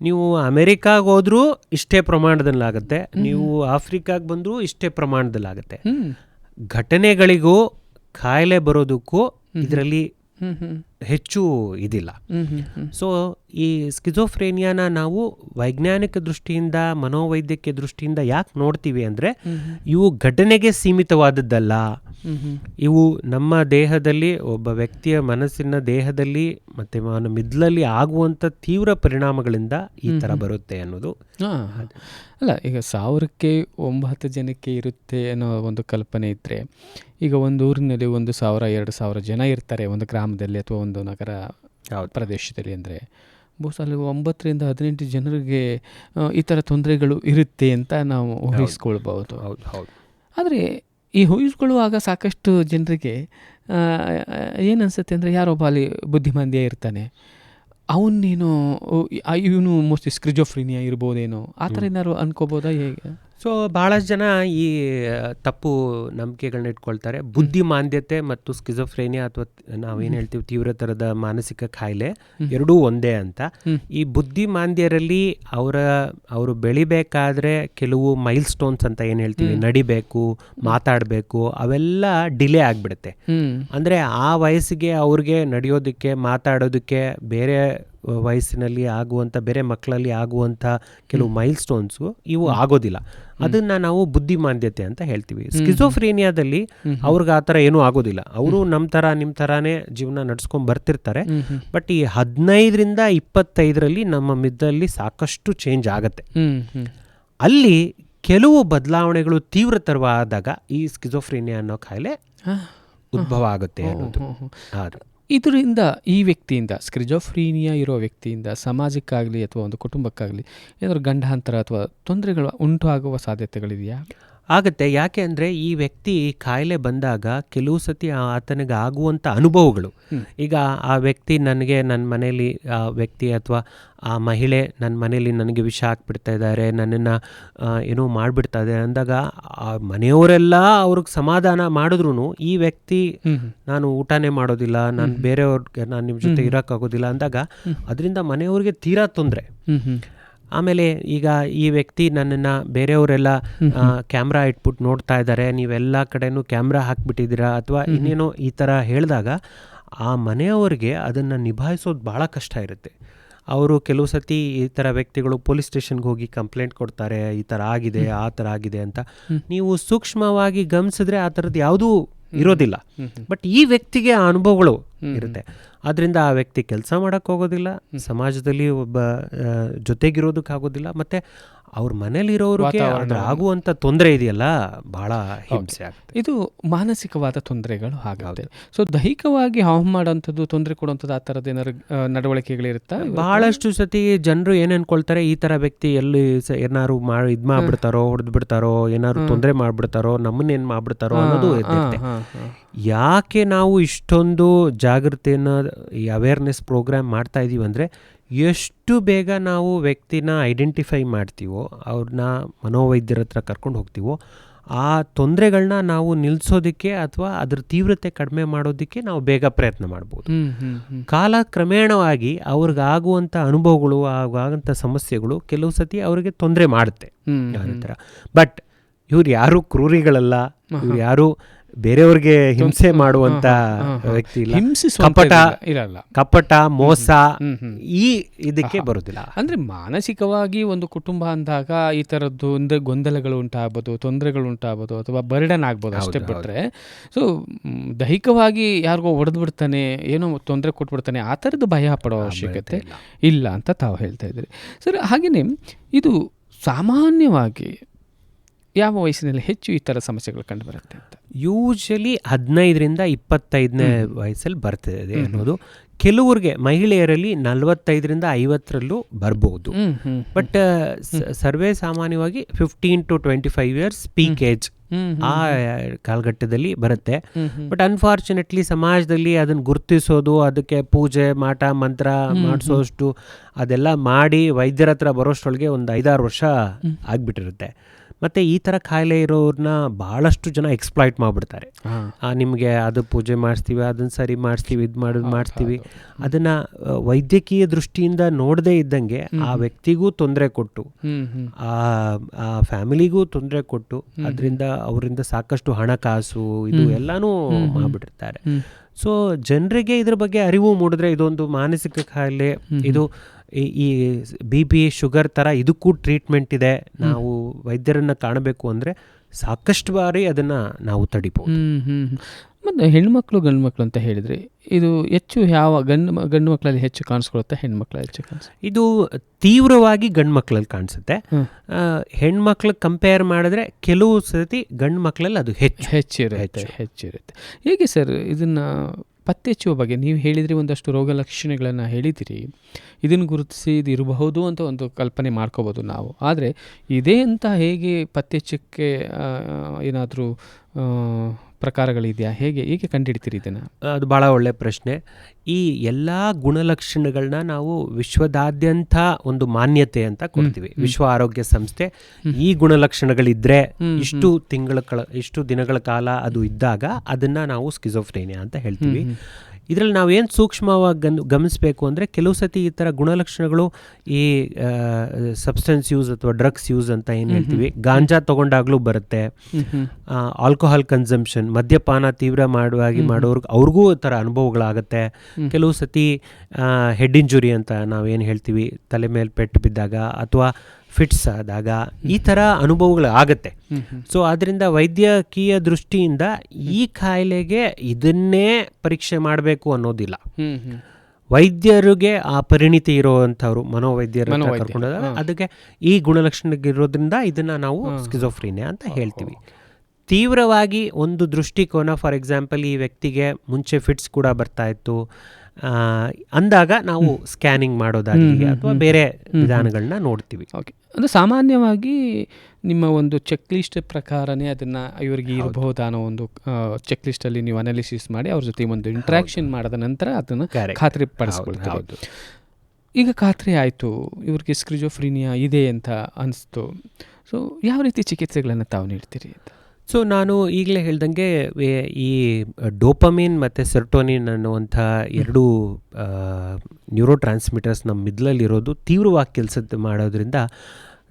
ನೀವು ಅಮೆರಿಕಾಗೆ ಹೋದ್ರೂ ಇಷ್ಟೇ ಪ್ರಮಾಣದಲ್ಲಾಗುತ್ತೆ ನೀವು ಆಫ್ರಿಕಾಗೆ ಬಂದರೂ ಇಷ್ಟೇ ಪ್ರಮಾಣದಲ್ಲಾಗುತ್ತೆ. ಘಟನೆಗಳಿಗೂ ಕಾಯಿಲೆ ಬರೋದಕ್ಕೂ ಇದರಲ್ಲಿ ಹ್ಮ್ ಹ್ಮ್. ಹೆಚ್ಚು ಇದಿಲ್ಲ. ಸೊ ಈ ಸ್ಕಿಜೋಫ್ರೇನಿಯಾನ ನಾವು ವೈಜ್ಞಾನಿಕ ದೃಷ್ಟಿಯಿಂದ ಮನೋವೈದ್ಯಕೀಯ ದೃಷ್ಟಿಯಿಂದ ಯಾಕೆ ನೋಡ್ತೀವಿ ಅಂದರೆ ಇವು ಘಟನೆಗೆ ಸೀಮಿತವಾದದ್ದಲ್ಲ. ಇವು ನಮ್ಮ ದೇಹದಲ್ಲಿ ಒಬ್ಬ ವ್ಯಕ್ತಿಯ ಮನಸ್ಸಿನ ದೇಹದಲ್ಲಿ ಮತ್ತು ಅವನ ಮಿದ್ಲಲ್ಲಿ ಆಗುವಂಥ ತೀವ್ರ ಪರಿಣಾಮಗಳಿಂದ ಈ ಥರ ಬರುತ್ತೆ ಅನ್ನೋದು. ಅಲ್ಲ ಈಗ ಸಾವಿರಕ್ಕೆ ಒಂಬತ್ತು ಜನಕ್ಕೆ ಇರುತ್ತೆ ಅನ್ನೋ ಒಂದು ಕಲ್ಪನೆ ಇದ್ದರೆ ಈಗ ಒಂದು ಊರಿನಲ್ಲಿ ಒಂದು ಸಾವಿರ ಎರಡು ಸಾವಿರ ಜನ ಇರ್ತಾರೆ ಒಂದು ಗ್ರಾಮದಲ್ಲಿ ಅಥವಾ ಒಂದು ನಗರ ಯಾವ ಪ್ರದೇಶದಲ್ಲಿ ಅಂದರೆ ಬಹುಶಃ ಅಲ್ಲಿ ಒಂಬತ್ತರಿಂದ ಹದಿನೆಂಟು ಜನರಿಗೆ ಈ ಥರ ತೊಂದರೆಗಳು ಇರುತ್ತೆ ಅಂತ ನಾವು ಹೌದು. ಆದರೆ ಈ ಊಹಿಸ್ಕೊಳ್ಳುವಾಗ ಸಾಕಷ್ಟು ಜನರಿಗೆ ಏನು ಅನಿಸುತ್ತೆ ಅಂದರೆ ಯಾರೊಬ್ಬ ಅಲ್ಲಿ ಬುದ್ಧಿಮಾಂದ್ಯ ಇರ್ತಾನೆ. ಅವನ್ನೇನು ಇವನು ಮೋಸ್ಟ್ಲಿ ಸ್ಕ್ರಿಜೋಫ್ರಿನಿಯಾ ಇರ್ಬೋದೇನೋ. ಆ ಥರ ಏನಾದ್ರು ಅನ್ಕೋಬೋದಾ ಹೇಗೆ? ಸೊ ಭಾಳಷ್ಟು ಜನ ಈ ತಪ್ಪು ನಂಬಿಕೆಗಳನ್ನ ಇಟ್ಕೊಳ್ತಾರೆ. ಬುದ್ಧಿಮಾಂದ್ಯತೆ ಮತ್ತು ಸ್ಕಿಜೋಫ್ರೇನಿಯಾ ಅಥವಾ ನಾವೇನು ಹೇಳ್ತೀವಿ ತೀವ್ರ ಥರದ ಮಾನಸಿಕ ಕಾಯಿಲೆ ಎರಡೂ ಒಂದೇ ಅಂತ. ಈ ಈ ಬುದ್ಧಿಮಾಂದ್ಯರಲ್ಲಿ ಅವರ ಅವರು ಬೆಳಿಬೇಕಾದ್ರೆ ಕೆಲವು ಮೈಲ್ ಸ್ಟೋನ್ಸ್ ಅಂತ ಏನು ಹೇಳ್ತೀವಿ ನಡಿಬೇಕು ಮಾತಾಡಬೇಕು ಅವೆಲ್ಲ ಡಿಲೇ ಆಗಿಬಿಡುತ್ತೆ. ಅಂದರೆ ಆ ವಯಸ್ಸಿಗೆ ಅವ್ರಿಗೆ ನಡೆಯೋದಕ್ಕೆ ಮಾತಾಡೋದಕ್ಕೆ ಬೇರೆ ವಯಸ್ಸಿನಲ್ಲಿ ಆಗುವಂಥ ಬೇರೆ ಮಕ್ಕಳಲ್ಲಿ ಆಗುವಂಥ ಕೆಲವು ಮೈಲ್ ಸ್ಟೋನ್ಸು ಇವು ಆಗೋದಿಲ್ಲ. ಅದನ್ನ ನಾವು ಬುದ್ಧಿಮಾಂದ್ಯತೆ ಅಂತ ಹೇಳ್ತೀವಿ. ಸ್ಕಿಜೋಫ್ರೇನಿಯಾದಲ್ಲಿ ಅವ್ರಿಗೆ ಆ ಥರ ಏನೂ ಆಗೋದಿಲ್ಲ. ಅವರು ನಮ್ಮ ಥರ ನಿಮ್ಮ ಥರನೇ ಜೀವನ ನಡ್ಸ್ಕೊಂಡು ಬರ್ತಿರ್ತಾರೆ. ಬಟ್ ಈ ಹದಿನೈದರಿಂದ ಇಪ್ಪತ್ತೈದರಲ್ಲಿ ನಮ್ಮ ಮಿದ್ದಲ್ಲಿ ಸಾಕಷ್ಟು ಚೇಂಜ್ ಆಗುತ್ತೆ. ಅಲ್ಲಿ ಕೆಲವು ಬದಲಾವಣೆಗಳು ತೀವ್ರತರವಾದಾಗ ಈ ಸ್ಕಿಜೋಫ್ರೇನಿಯಾ ಅನ್ನೋ ಕಾಯಿಲೆ ಉದ್ಭವ ಆಗುತ್ತೆ ಅನ್ನೋದು. ಇದರಿಂದ ಈ ವ್ಯಕ್ತಿಯಿಂದ ಸ್ಕ್ರಿಜೋಫ್ರೀನಿಯಾ ಇರೋ ವ್ಯಕ್ತಿಯಿಂದ, ಸಮಾಜಕ್ಕಾಗಲಿ ಅಥವಾ ಒಂದು ಕುಟುಂಬಕ್ಕಾಗಲಿ ಏನಾದರೂ ಗಂಡಾಂತರ ಅಥವಾ ತೊಂದರೆಗಳು ಉಂಟು ಆಗುವ ಸಾಧ್ಯತೆಗಳಿದೆಯಾ? ಆಗುತ್ತೆ. ಯಾಕೆ ಅಂದರೆ ಈ ವ್ಯಕ್ತಿ ಕಾಯಿಲೆ ಬಂದಾಗ ಕೆಲವು ಸತಿ ಆತನಿಗೆ ಆಗುವಂಥ ಅನುಭವಗಳು. ಈಗ ಆ ವ್ಯಕ್ತಿ ನನಗೆ ನನ್ನ ಮನೆಯಲ್ಲಿ ಆ ವ್ಯಕ್ತಿ ಅಥವಾ ಆ ಮಹಿಳೆ ನನ್ನ ಮನೆಯಲ್ಲಿ ನನಗೆ ವಿಷ ಹಾಕ್ಬಿಡ್ತಾ ಇದ್ದಾರೆ ನನ್ನನ್ನು ಏನೋ ಮಾಡಿಬಿಡ್ತಾ ಇದೆ ಅಂದಾಗ ಆ ಮನೆಯವರೆಲ್ಲ ಅವ್ರಿಗೆ ಸಮಾಧಾನ ಮಾಡಿದ್ರು ಈ ವ್ಯಕ್ತಿ ನಾನು ಊಟನೇ ಮಾಡೋದಿಲ್ಲ ನಾನು ಬೇರೆಯವ್ರಿಗೆ ನಾನು ನಿಮ್ಮ ಜೊತೆ ಇರೋಕ್ಕಾಗೋದಿಲ್ಲ ಅಂದಾಗ ಅದರಿಂದ ಮನೆಯವ್ರಿಗೆ ತೀರಾ ತೊಂದರೆ. ಆಮೇಲೆ ಈಗ ಈ ವ್ಯಕ್ತಿ ನನ್ನನ್ನು ಬೇರೆಯವರೆಲ್ಲ ಕ್ಯಾಮ್ರಾ ಇಟ್ಬಿಟ್ಟು ನೋಡ್ತಾ ಇದ್ದಾರೆ. ನೀವೆಲ್ಲ ಕಡೆನೂ ಕ್ಯಾಮ್ರಾ ಹಾಕ್ಬಿಟ್ಟಿದ್ದೀರಾ? ಅಥವಾ ಇನ್ನೇನೋ ಈ ಥರ ಹೇಳಿದಾಗ ಆ ಮನೆಯವ್ರಿಗೆ ಅದನ್ನು ನಿಭಾಯಿಸೋದು ಭಾಳ ಕಷ್ಟ ಇರುತ್ತೆ. ಅವರು ಕೆಲವು ಸತಿ ಈ ಥರ ವ್ಯಕ್ತಿಗಳು ಪೊಲೀಸ್ ಸ್ಟೇಷನ್ಗೆ ಹೋಗಿ ಕಂಪ್ಲೇಂಟ್ ಕೊಡ್ತಾರೆ ಈ ಥರ ಆಗಿದೆ ಆ ಥರ ಆಗಿದೆ ಅಂತ. ನೀವು ಸೂಕ್ಷ್ಮವಾಗಿ ಗಮನಿಸಿದ್ರೆ ಆ ಥರದ್ದು ಯಾವುದೂ ಇರೋದಿಲ್ಲ. ಬಟ್ ಈ ವ್ಯಕ್ತಿಗೆ ಆ ಅನುಭವಗಳು ಇರುತ್ತೆ. ಅದರಿಂದ ಆ ವ್ಯಕ್ತಿ ಕೆಲಸ ಮಾಡೋಕ್ಕೋಗೋದಿಲ್ಲ ಸಮಾಜದಲ್ಲಿ ಒಬ್ಬ ಜೊತೆಗಿರೋದಕ್ಕಾಗೋದಿಲ್ಲ ಮತ್ತು ಅವ್ರ ಮನೇಲಿರೋರಿಗೆ ಆಗುವಂಥ ತೊಂದರೆ ಇದೆಯಲ್ಲ ಭಾಳ ಹಿಂಸೆ ಆಗುತ್ತೆ ಇದು ಮಾನಸಿಕವಾದ ತೊಂದರೆಗಳು ಆಗುತ್ತೆ ಸೊ ದೈಹಿಕವಾಗಿ ಹಾಮ್ ಮಾಡೋಂಥದ್ದು ತೊಂದರೆ ಕೊಡುವಂಥದ್ದು ಆ ಥರದ ಏನಾದ್ರು ನಡವಳಿಕೆಗಳಿರುತ್ತೆ? ಬಹಳಷ್ಟು ಸತಿ ಜನರು ಏನು ಅನ್ಕೊಳ್ತಾರೆ ಈ ಥರ ವ್ಯಕ್ತಿ ಎಲ್ಲಿ ಏನಾರು ಮಾಡಿ ಇದು ಮಾಡ್ಬಿಡ್ತಾರೋ ಹೊಡೆದು ಬಿಡ್ತಾರೋ ಏನಾದ್ರು ತೊಂದರೆ ಮಾಡ್ಬಿಡ್ತಾರೋ ನಮ್ಮನ್ನೇನು ಮಾಡ್ಬಿಡ್ತಾರೋ ಅನ್ನೋದು ಯಾಕೆ ನಾವು ಇಷ್ಟೊಂದು ಜಾಗೃತಿಯನ್ನು ಈ ಅವೇರ್ನೆಸ್ ಪ್ರೋಗ್ರಾಮ್ ಮಾಡ್ತಾ ಇದ್ದೀವಿ ಅಂದರೆ ಎಷ್ಟು ಬೇಗ ನಾವು ವ್ಯಕ್ತಿನ ಐಡೆಂಟಿಫೈ ಮಾಡ್ತೀವೋ ಅವ್ರನ್ನ ಮನೋವೈದ್ಯರ ಹತ್ರ ಕರ್ಕೊಂಡು ಹೋಗ್ತೀವೋ ಆ ತೊಂದರೆಗಳನ್ನ ನಾವು ನಿಲ್ಲಿಸೋದಕ್ಕೆ ಅಥವಾ ಅದರ ತೀವ್ರತೆ ಕಡಿಮೆ ಮಾಡೋದಕ್ಕೆ ನಾವು ಬೇಗ ಪ್ರಯತ್ನ ಮಾಡ್ಬೋದು. ಕಾಲ ಕ್ರಮೇಣವಾಗಿ ಅವ್ರಿಗಾಗುವಂಥ ಅನುಭವಗಳು ಆಗುವಂಥ ಸಮಸ್ಯೆಗಳು ಕೆಲವು ಸತಿ ಅವರಿಗೆ ತೊಂದರೆ ಮಾಡುತ್ತೆ. ಥರ. ಬಟ್ ಇವ್ರು ಯಾರು ಕ್ರೂರಿಗಳಲ್ಲ ಇವ್ರು ಯಾರು ಬೇರೆಯವ್ರಿಗೆ ಹಿಂಸೆ ಮಾಡುವಂತ ವ್ಯಕ್ತಿ ಕಪಟ ಇರಲ್ಲ. ಕಪಟ ಮೋಸ ಈ ಇದಕ್ಕೆ ಬರುದಿಲ್ಲ. ಅಂದ್ರೆ ಮಾನಸಿಕವಾಗಿ ಒಂದು ಕುಟುಂಬ ಅಂದಾಗ ಈ ತರದ್ದು ಒಂದು ಗೊಂದಲಗಳು ಉಂಟಾಗಬಹುದು ತೊಂದರೆಗಳು ಉಂಟಾಗಬಹುದು ಅಥವಾ ಬರ್ಡನ್ ಆಗ್ಬೋದು ಅಷ್ಟೇ ಬಿಟ್ರೆ. ಸೊ ದೈಹಿಕವಾಗಿ ಯಾರಿಗೋ ಒಡೆದು ಬಿಡ್ತಾನೆ ಏನೋ ತೊಂದರೆ ಕೊಟ್ಬಿಡ್ತಾನೆ ಆ ಥರದ್ದು ಭಯ ಪಡೋ ಅವಶ್ಯಕತೆ ಇಲ್ಲ. ಅಂತ ತಾವು ಹೇಳ್ತಾ ಇದ್ರಿ ಸರ್ ಹಾಗೆಯೇ ಇದು ಸಾಮಾನ್ಯವಾಗಿ ಯಾವ ವಯಸ್ಸಿನಲ್ಲಿ ಹೆಚ್ಚು ಈ ಥರ ಸಮಸ್ಯೆಗಳು ಕಂಡುಬರುತ್ತೆ ಅಂತ? ಯೂಶಲಿ ಹದಿನೈದರಿಂದ ಇಪ್ಪತ್ತೈದನೇ ವಯಸ್ಸಲ್ಲಿ ಬರ್ತದೆ ಅನ್ನೋದು. ಕೆಲವ್ರಿಗೆ ಮಹಿಳೆಯರಲ್ಲಿ ನಲವತ್ತೈದರಿಂದ ಐವತ್ತರಲ್ಲೂ ಬರ್ಬೋದು. ಹ್ಮ್ ಬಟ್ ಸರ್ವೇ ಸಾಮಾನ್ಯವಾಗಿ fifteen to twenty five years peak age ಆ ಕಾಲಘಟ್ಟದಲ್ಲಿ ಬರುತ್ತೆ. ಬಟ್ ಅನ್ಫಾರ್ಚುನೇಟ್ಲಿ ಸಮಾಜದಲ್ಲಿ ಅದನ್ನ ಗುರುತಿಸೋದು ಅದಕ್ಕೆ ಪೂಜೆ ಮಾಟ ಮಂತ್ರ ಮಾಡಿಸೋಷ್ಟು ಅದೆಲ್ಲ ಮಾಡಿ ವೈದ್ಯರ ಹತ್ರ ಬರೋಷ್ಟೊಳಗೆ ಒಂದು ಐದಾರು ವರ್ಷ ಆಗ್ಬಿಟ್ಟಿರುತ್ತೆ. ಮತ್ತು ಈ ಥರ ಕಾಯಿಲೆ ಇರೋರ್ನ ಬಹಳಷ್ಟು ಜನ ಎಕ್ಸ್ಪ್ಲಾಯ್ಟ್ ಮಾಡಿಬಿಡ್ತಾರೆ. ನಿಮ್ಗೆ ನಿಮಗೆ ಅದು ಪೂಜೆ ಮಾಡಿಸ್ತೀವಿ ಅದನ್ನ ಸರಿ ಮಾಡಿಸ್ತೀವಿ ಇದು ಮಾಡೋದು ಮಾಡಿಸ್ತೀವಿ. ಅದನ್ನು ವೈದ್ಯಕೀಯ ದೃಷ್ಟಿಯಿಂದ ನೋಡದೇ ಇದ್ದಂಗೆ ಆ ವ್ಯಕ್ತಿಗೂ ತೊಂದರೆ ಕೊಟ್ಟು ಆ ಫ್ಯಾಮಿಲಿಗೂ ತೊಂದರೆ ಕೊಟ್ಟು ಅದರಿಂದ ಅವರಿಂದ ಸಾಕಷ್ಟು ಹಣಕಾಸು ಇದು ಎಲ್ಲನೂ ಮಾಡ್ಬಿಟ್ಟಿರ್ತಾರೆ. ಸೊ ಜನರಿಗೆ ಇದ್ರ ಬಗ್ಗೆ ಅರಿವು ಮೂಡಿದ್ರೆ ಇದೊಂದು ಮಾನಸಿಕ ಕಾಯಿಲೆ ಇದು ಈ- ಈ ಬಿ ಪಿ ಶುಗರ್ ತರ ಇದಕ್ಕೂ ಟ್ರೀಟ್ಮೆಂಟ್ ಇದೆ. ನಾವು ವೈದ್ಯರನ್ನು ಕಾಣಬೇಕು ಅಂದರೆ ಸಾಕಷ್ಟು ಬಾರಿ ಅದನ್ನು ನಾವು ತಡಿಬೋದು ಹ್ಞೂ ಹ್ಞೂ ಹ್ಮ್. ಮತ್ತೆ ಹೆಣ್ಮಕ್ಳು ಗಂಡು ಮಕ್ಕಳು ಅಂತ ಹೇಳಿದರೆ ಇದು ಹೆಚ್ಚು ಯಾವ ಗಂಡು ಗಂಡು ಮಕ್ಕಳಲ್ಲಿ ಹೆಚ್ಚು ಕಾಣಿಸ್ಕೊಳುತ್ತೆ ಹೆಣ್ಮಕ್ಳು ಹೆಚ್ಚು ಕಾಣಿಸ್ ಇದು ತೀವ್ರವಾಗಿ ಗಂಡು ಮಕ್ಕಳಲ್ಲಿ ಕಾಣಿಸುತ್ತೆ ಹೆಣ್ಮಕ್ಳಿಗೆ ಹೆಣ್ಮಕ್ಳು ಕಂಪೇರ್ ಮಾಡಿದ್ರೆ ಕೆಲವು ಸತಿ ಗಂಡು ಮಕ್ಕಳಲ್ಲಿ ಅದು ಹೆಚ್ಚು. ಹೆಚ್ಚಿರುತ್ತೆ ಹೆಚ್ಚಿರುತ್ತೆ. ಹೇಗೆ ಸರ್ ಇದನ್ನ ಪತ್ತೆ ಹಚ್ಚುವ ಬಗ್ಗೆ ನೀವು ಹೇಳಿದರೆ ಒಂದಷ್ಟು ರೋಗ ಲಕ್ಷಣಗಳನ್ನು ಹೇಳಿದಿರಿ. ಇದನ್ನು ಗುರುತಿಸಿ ಇದಿರಬಹುದು ಅಂತ ಒಂದು ಕಲ್ಪನೆ ಮಾಡ್ಕೋಬೋದು ನಾವು. ಆದರೆ ಇದೇ ಅಂತ ಹೇಗೆ ಪತ್ತೆ ಹಚ್ಚಕ್ಕೆ ಏನಾದರೂ ಪ್ರಕಾರಗಳಿದೆಯಾ? ಹೇಗೆ ಹೇಗೆ ಕಂಡುಹಿಡ್ತೀರಿ ಇದನ್ನು? ಅದು ಭಾಳ ಒಳ್ಳೆಯ ಪ್ರಶ್ನೆ. ಈ ಎಲ್ಲ ಗುಣಲಕ್ಷಣಗಳನ್ನ ನಾವು ವಿಶ್ವದಾದ್ಯಂತ ಒಂದು ಮಾನ್ಯತೆ ಅಂತ ಕೊಡ್ತೀವಿ. ವಿಶ್ವ ಆರೋಗ್ಯ ಸಂಸ್ಥೆ. ಈ ಗುಣಲಕ್ಷಣಗಳಿದ್ರೆ ಇಷ್ಟು ತಿಂಗಳ ಕಳ ಇಷ್ಟು ದಿನಗಳ ಕಾಲ ಅದು ಇದ್ದಾಗ ಅದನ್ನ ನಾವು ಸ್ಕಿಜೋಫ್ರೇನಿಯಾ ಅಂತ ಹೇಳ್ತೀವಿ. ಇದರಲ್ಲಿ ನಾವೇನು ಸೂಕ್ಷ್ಮವಾಗಿ ಗನ್ ಗಮನಿಸಬೇಕು ಅಂದರೆ ಕೆಲವು ಸತಿ ಈ ಥರ ಗುಣಲಕ್ಷಣಗಳು ಈ ಸಬ್ಸ್ಟೆನ್ಸ್ ಯೂಸ್ ಅಥವಾ ಡ್ರಗ್ಸ್ ಯೂಸ್ ಅಂತ ಏನು ಹೇಳ್ತೀವಿ? ಗಾಂಜಾ ತಗೊಂಡಾಗ್ಲೂ ಬರುತ್ತೆ. ಆಲ್ಕೋಹಾಲ್ ಕನ್ಸಂಪ್ಷನ್ ಮದ್ಯಪಾನ ತೀವ್ರ ಮಾಡುವಾಗಿ ಮಾಡೋರ್ಗೆ ಅವ್ರಿಗೂ ಈ ಥರ ಅನುಭವಗಳಾಗುತ್ತೆ. ಕೆಲವು ಸತಿ ಹೆಡ್ ಇಂಜುರಿ ಅಂತ ನಾವೇನು ಹೇಳ್ತೀವಿ? ತಲೆ ಮೇಲೆ ಪೆಟ್ಟು ಬಿದ್ದಾಗ ಅಥವಾ ಫಿಟ್ಸ್ ಆದಾಗ ಈ ಥರ ಅನುಭವಗಳು ಆಗುತ್ತೆ. ಸೊ ಆದ್ದರಿಂದ ವೈದ್ಯಕೀಯ ದೃಷ್ಟಿಯಿಂದ ಈ ಕಾಯಿಲೆಗೆ ಇದನ್ನೇ ಪರೀಕ್ಷೆ ಮಾಡಬೇಕು ಅನ್ನೋದಿಲ್ಲ. ವೈದ್ಯರಿಗೆ ಆ ಪರಿಣಿತಿ ಇರುವಂಥವ್ರು ಮನೋವೈದ್ಯರು. ಅದಕ್ಕೆ ಈ ಗುಣಲಕ್ಷಣಗಿರೋದ್ರಿಂದ ಇದನ್ನ ನಾವು ಸ್ಕಿಜೋಫ್ರೀನಿಯಾ ಅಂತ ಹೇಳ್ತೀವಿ. ತೀವ್ರವಾಗಿ ಒಂದು ದೃಷ್ಟಿಕೋನ ಫಾರ್ ಎಕ್ಸಾಂಪಲ್ ಈ ವ್ಯಕ್ತಿಗೆ ಮುಂಚೆ ಫಿಟ್ಸ್ ಕೂಡ ಬರ್ತಾ ಇತ್ತು. ಅಂದಾಗ ನಾವು ಸ್ಕ್ಯಾನಿಂಗ್ ಮಾಡೋದಾಗಲಿ ಅಥವಾ ಬೇರೆ ವಿಧಾನಗಳನ್ನ ನೋಡ್ತೀವಿ. ಓಕೆ ಅಂದರೆ ಸಾಮಾನ್ಯವಾಗಿ ನಿಮ್ಮ ಒಂದು ಚೆಕ್ ಲಿಸ್ಟ್ ಪ್ರಕಾರನೇ ಅದನ್ನು ಇವರಿಗೆ ಇರಬಹುದು ಅನ್ನೋ ಒಂದು ಚೆಕ್ ಲಿಸ್ಟಲ್ಲಿ ನೀವು ಅನಾಲಿಸಿಸ್ ಮಾಡಿ ಅವ್ರ ಜೊತೆ ಒಂದು ಇಂಟ್ರಾಕ್ಷನ್ ಮಾಡಿದ ನಂತರ ಅದನ್ನು. ಖಾತ್ರಿ ಪಡಿಸ್ಕೊಳ್ತೀವಿ. ಹೌದು. ಈಗ ಖಾತ್ರಿ ಆಯಿತು ಇವ್ರಿಗೆ ಸ್ಕ್ರಿಜೋಫ್ರೀನಿಯಾ ಇದೆ ಅಂತ ಅನಿಸ್ತು. ಸೊ ಯಾವ ರೀತಿ ಚಿಕಿತ್ಸೆಗಳನ್ನು ತಾವು ನೀಡ್ತೀರಿ ಅಂತ? ಸೊ ನಾನು ಈಗಲೇ ಹೇಳ್ದಂಗೆ ಈ ಡೋಪಮಿನ್ ಮತ್ತು ಸೆರ್ಟೋನಿನ್ ಅನ್ನುವಂಥ ಎರಡು ನ್ಯೂರೋ ಟ್ರಾನ್ಸ್ಮಿಟರ್ಸ್ ನಮ್ಮ ಮಿದ್ಲಲ್ಲಿರೋದು ತೀವ್ರವಾಗಿ ಕೆಲಸ ಮಾಡೋದ್ರಿಂದ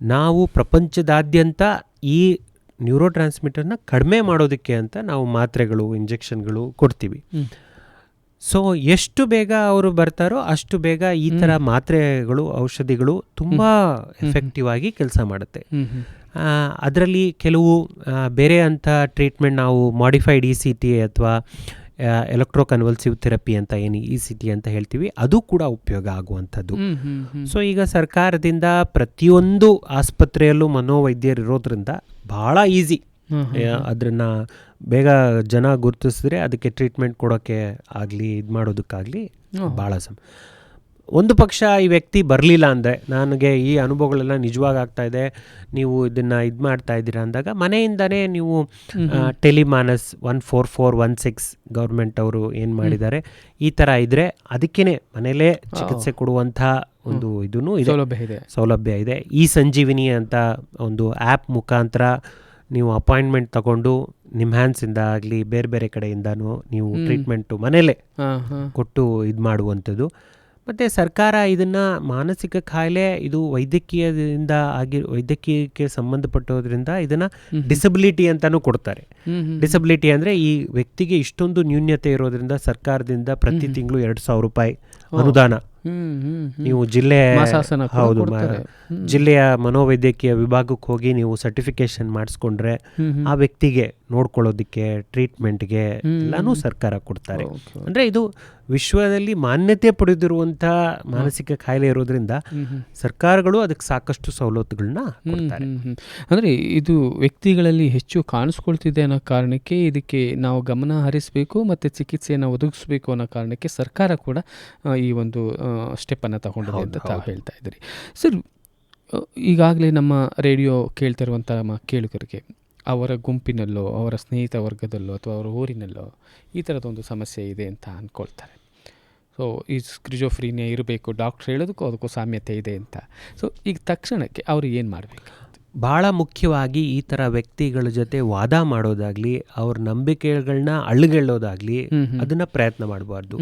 ನಾವು ಪ್ರಪಂಚದಾದ್ಯಂತ ಈ ನ್ಯೂರೋ ಟ್ರಾನ್ಸ್ಮಿಟರ್ನ ಕಡಿಮೆ ಮಾಡೋದಕ್ಕೆ ಅಂತ ನಾವು ಮಾತ್ರೆಗಳು, ಇಂಜೆಕ್ಷನ್ಗಳು ಕೊಡ್ತೀವಿ. ಸೊ ಎಷ್ಟು ಬೇಗ ಅವರು ಬರ್ತಾರೋ ಅಷ್ಟು ಬೇಗ ಈ ಥರ ಮಾತ್ರೆಗಳು ಔಷಧಿಗಳು ತುಂಬ ಎಫೆಕ್ಟಿವ್ ಆಗಿ ಕೆಲಸ ಮಾಡುತ್ತೆ. ಅದರಲ್ಲಿ ಕೆಲವು ಬೇರೆ ಅಂಥ ಟ್ರೀಟ್ಮೆಂಟ್ ನಾವು ಮಾಡಿಫೈಡ್ ಇ ಸಿ ಟಿ ಅಥವಾ ಎಲೆಕ್ಟ್ರೋ ಕನ್ವಲ್ಸಿವ್ ಥೆರಪಿ ಅಂತ ಏನು ಇ ಸಿ ಟಿ ಅಂತ ಹೇಳ್ತೀವಿ ಅದು ಕೂಡ ಉಪಯೋಗ ಆಗುವಂಥದ್ದು. ಸೊ ಈಗ ಸರ್ಕಾರದಿಂದ ಪ್ರತಿಯೊಂದು ಆಸ್ಪತ್ರೆಯಲ್ಲೂ ಮನೋವೈದ್ಯರು ಇರೋದ್ರಿಂದ ಭಾಳ ಈಸಿ. ಅದನ್ನು ಬೇಗ ಜನ ಗುರುತಿಸಿದ್ರೆ ಅದಕ್ಕೆ ಟ್ರೀಟ್ಮೆಂಟ್ ಕೊಡೋಕ್ಕೆ ಆಗಲಿ ಇದು ಮಾಡೋದಕ್ಕಾಗಲಿ ಭಾಳ ಸಮ. ಒಂದು ಪಕ್ಷ ಈ ವ್ಯಕ್ತಿ ಬರಲಿಲ್ಲ ಅಂದರೆ ನನಗೆ ಈ ಅನುಭವಗಳೆಲ್ಲ ನಿಜವಾಗಿ ಆಗ್ತಾ ಇದೆ ನೀವು ಇದನ್ನು ಇದು ಮಾಡ್ತಾ ಇದ್ದೀರಾ ಅಂದಾಗ ಮನೆಯಿಂದನೇ ನೀವು Telemanas one four four one six government ಅವರು ಏನು ಮಾಡಿದ್ದಾರೆ ಈ ಥರ ಇದ್ದರೆ ಅದಕ್ಕೇ ಮನೇಲೇ ಚಿಕಿತ್ಸೆ ಕೊಡುವಂಥ ಒಂದು ಇದೂ ಇದೆ. ಸೌಲಭ್ಯ ಇದೆ. ಸೌಲಭ್ಯ ಇದೆ. ಈ ಸಂಜೀವಿನಿ ಅಂತ ಒಂದು ಆ್ಯಪ್ ಮುಖಾಂತರ ನೀವು ಅಪಾಯಿಂಟ್ಮೆಂಟ್ ತಗೊಂಡು ನಿಮ್ಮ ಹ್ಯಾಂಡ್ಸಿಂದ ಆಗಲಿ ಬೇರೆ ಬೇರೆ ಕಡೆಯಿಂದನೂ ನೀವು ಟ್ರೀಟ್ಮೆಂಟು ಮನೇಲೆ ಕೊಟ್ಟು ಇದು ಮಾಡುವಂಥದ್ದು. ಮತ್ತು ಸರ್ಕಾರ ಇದನ್ನು ಮಾನಸಿಕ ಕಾಯಿಲೆ ಇದು ವೈದ್ಯಕೀಯದಿಂದ ಆಗಿ ವೈದ್ಯಕೀಯಕ್ಕೆ ಸಂಬಂಧಪಟ್ಟೋದ್ರಿಂದ ಇದನ್ನು ಡಿಸಬಿಲಿಟಿ ಅಂತಲೂ ಕೊಡ್ತಾರೆ. ಡಿಸಬಿಲಿಟಿ ಅಂದರೆ ಈ ವ್ಯಕ್ತಿಗೆ ಇಷ್ಟೊಂದು ನ್ಯೂನ್ಯತೆ ಇರೋದ್ರಿಂದ ಸರ್ಕಾರದಿಂದ ಪ್ರತಿ ತಿಂಗಳು ಎರಡು ಸಾವಿರ ರೂಪಾಯಿ ಅನುದಾನ. ನೀವು ಜಿಲ್ಲೆ ಹೌದು. ಜಿಲ್ಲೆಯ ಮನೋವೈದ್ಯಕೀಯ ವಿಭಾಗಕ್ಕೆ ಹೋಗಿ ನೀವು ಸರ್ಟಿಫಿಕೇಶನ್ ಮಾಡಿಸ್ಕೊಂಡ್ರೆ. ಆ ವ್ಯಕ್ತಿಗೆ ನೋಡ್ಕೊಳ್ಳೋದಕ್ಕೆ ಟ್ರೀಟ್ಮೆಂಟ್ಗೆ. ಎಲ್ಲಾನು ಸರ್ಕಾರ ಕೊಡ್ತಾರೆ. ಅಂದ್ರೆ ಇದು ವಿಶ್ವದಲ್ಲಿ ಮಾನ್ಯತೆ ಪಡೆದಿರುವಂಥ ಮಾನಸಿಕ ಕಾಯಿಲೆ ಇರೋದ್ರಿಂದ. ಸರ್ಕಾರಗಳು ಅದಕ್ಕೆ ಸಾಕಷ್ಟು ಸವಲತ್ತುಗಳನ್ನ ಕೊಡ್ತಾರೆ. ಅಂದರೆ ಇದು ವ್ಯಕ್ತಿಗಳಲ್ಲಿ ಹೆಚ್ಚು ಕಾಣಿಸ್ಕೊಳ್ತಿದೆ ಅನ್ನೋ ಕಾರಣಕ್ಕೆ ಇದಕ್ಕೆ ನಾವು ಗಮನ ಹರಿಸಬೇಕು ಮತ್ತು ಚಿಕಿತ್ಸೆಯನ್ನು ಒದಗಿಸಬೇಕು ಅನ್ನೋ ಕಾರಣಕ್ಕೆ ಸರ್ಕಾರ ಕೂಡ ಈ ಒಂದು ಸ್ಟೆಪ್ಪನ್ನು ತಗೊಂಡಿದೆ ಅಂತ ತಾವು ಹೇಳ್ತಾ ಇದ್ದೀರಿ ಸರ್ ಈಗಾಗಲೇ ನಮ್ಮ ರೇಡಿಯೋ ಕೇಳ್ತಿರುವಂಥ ನಮ್ಮ ಕೇಳುಗರಿಗೆ, ಅವರ ಗುಂಪಿನಲ್ಲೋ, ಅವರ ಸ್ನೇಹಿತ ವರ್ಗದಲ್ಲೋ ಅಥವಾ ಅವರ ಊರಿನಲ್ಲೋ ಈ ಥರದೊಂದು ಸಮಸ್ಯೆ ಇದೆ ಅಂತ ಅಂದ್ಕೊಳ್ತಾರೆ ಸೊ ಈ ಸ್ಕ್ರಿಜೋಫ್ರೀನಿಯಾ ಇರಬೇಕು ಡಾಕ್ಟ್ರ್ ಹೇಳೋದಕ್ಕೂ ಅದಕ್ಕೂ ಸಾಮ್ಯತೆ ಇದೆ ಅಂತ. ಸೊ ಈಗ ತಕ್ಷಣಕ್ಕೆ ಅವರು ಏನು ಮಾಡಬೇಕು? ಭಾಳ ಮುಖ್ಯವಾಗಿ ಈ ತರ ವ್ಯಕ್ತಿಗಳ ಜೊತೆ ವಾದ ಮಾಡೋದಾಗ್ಲಿ ಅವ್ರ ನಂಬಿಕೆಗಳನ್ನ ಅಳ್ಗೆಳ್ಳೋದಾಗ್ಲಿ. ಅದನ್ನ ಪ್ರಯತ್ನ ಮಾಡಬಾರ್ದು.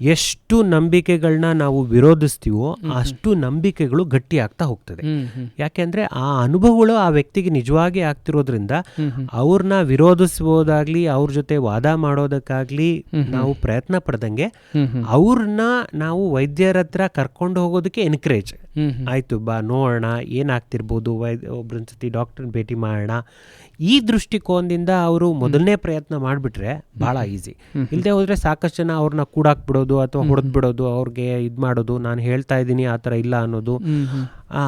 ಎಷ್ಟು ನಂಬಿಕೆಗಳನ್ನ ನಾವು ವಿರೋಧಿಸ್ತೀವೋ ಅಷ್ಟು ನಂಬಿಕೆಗಳು ಗಟ್ಟಿ ಆಗ್ತಾ ಹೋಗ್ತದೆ. ಯಾಕೆಂದ್ರೆ ಆ ಅನುಭವಗಳು ಆ ವ್ಯಕ್ತಿಗೆ ನಿಜವಾಗಿ ಆಗ್ತಿರೋದ್ರಿಂದ. ಅವ್ರನ್ನ ವಿರೋಧಿಸ್ಬೋದಾಗ್ಲಿ ಅವ್ರ ಜೊತೆ ವಾದ ಮಾಡೋದಕ್ಕಾಗ್ಲಿ ನಾವು ಪ್ರಯತ್ನ ಪಡ್ದಂಗೆ. ಅವ್ರನ್ನ ನಾವು ವೈದ್ಯರ ಹತ್ರ ಕರ್ಕೊಂಡು ಹೋಗೋದಕ್ಕೆ ಎನ್ಕರೇಜ್. ಆಯ್ತು ಬಾ ನೋಡೋಣ ಏನಾಗ್ತಿರ್ಬೋದು ಒಬ್ರೊಂದು ಸತಿ ಡಾಕ್ಟ್ರನ್ನ ಭೇಟಿ ಮಾಡೋಣ. ಈ ದೃಷ್ಟಿಕೋನದಿಂದ ಅವರು ಮೊದಲನೇ ಪ್ರಯತ್ನ ಮಾಡಿಬಿಟ್ರೆ ಭಾಳ ಈಸಿ. ಇಲ್ಲದೆ ಹೋದರೆ ಸಾಕಷ್ಟು ಜನ ಅವ್ರನ್ನ ಕೂಡಾಕ್ಬಿಡೋದು ಅಥವಾ ಹೊಡೆದ್ಬಿಡೋದು ಅವ್ರಿಗೆ ಇದು ಮಾಡೋದು ನಾನು ಹೇಳ್ತಾ ಇದ್ದೀನಿ ಆ ಥರ ಇಲ್ಲ ಅನ್ನೋದು. ಆ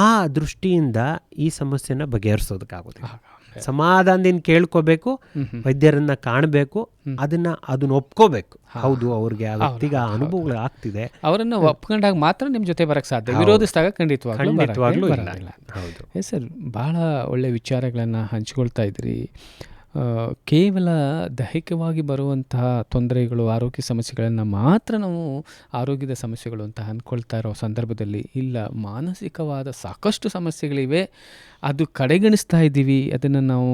ಆ ದೃಷ್ಟಿಯಿಂದ ಈ ಸಮಸ್ಯೆನ ಬಗೆಹರಿಸೋದಕ್ಕಾಗೋದಿಲ್ಲ. ಸಮಾಧಾನದಿಂದ ಕೇಳ್ಕೋಬೇಕು ವೈದ್ಯರನ್ನ ಕಾಣಬೇಕು ಅದನ್ನ ಅದನ್ನ ಒಪ್ಕೋಬೇಕು. ಹೌದು ಅವ್ರಿಗೆ ಈಗ ಅನುಭವಗಳು ಆಗ್ತಿದೆ. ಅವರನ್ನ ಒಪ್ಕೊಂಡಾಗ ಮಾತ್ರ ನಿಮ್ಮ ಜೊತೆ ಬರಕ್ ಸಾಧ್ಯ. ವಿರೋಧಿಸಿದಾಗ ಖಂಡಿತವಾಗ್ಲೂ ಬರಕ್ಕೆ ಖಂಡಿತವಾಗ್ಲೂ ಇಲ್ಲ. ಹೌದು. ಎಸ್ ಸರ್ ಬಹಳ ಒಳ್ಳೆ ವಿಚಾರಗಳನ್ನು ಹಂಚ್ಕೊಳ್ತಾ ಇದ್ರಿ. ಕೇವಲ ದೈಹಿಕವಾಗಿ ಬರುವಂತಹ ತೊಂದರೆಗಳು, ಆರೋಗ್ಯ ಸಮಸ್ಯೆಗಳನ್ನು ಮಾತ್ರ ನಾವು ಆರೋಗ್ಯದ ಸಮಸ್ಯೆಗಳು ಅಂತ ಅಂದ್ಕೊಳ್ತಾ ಇರೋ ಸಂದರ್ಭದಲ್ಲಿ ಇಲ್ಲ, ಮಾನಸಿಕವಾದ ಸಾಕಷ್ಟು ಸಮಸ್ಯೆಗಳಿವೆ. ಅದು ಕಡೆಗಣಿಸ್ತಾ ಇದ್ದೀವಿ. ಅದನ್ನು ನಾವು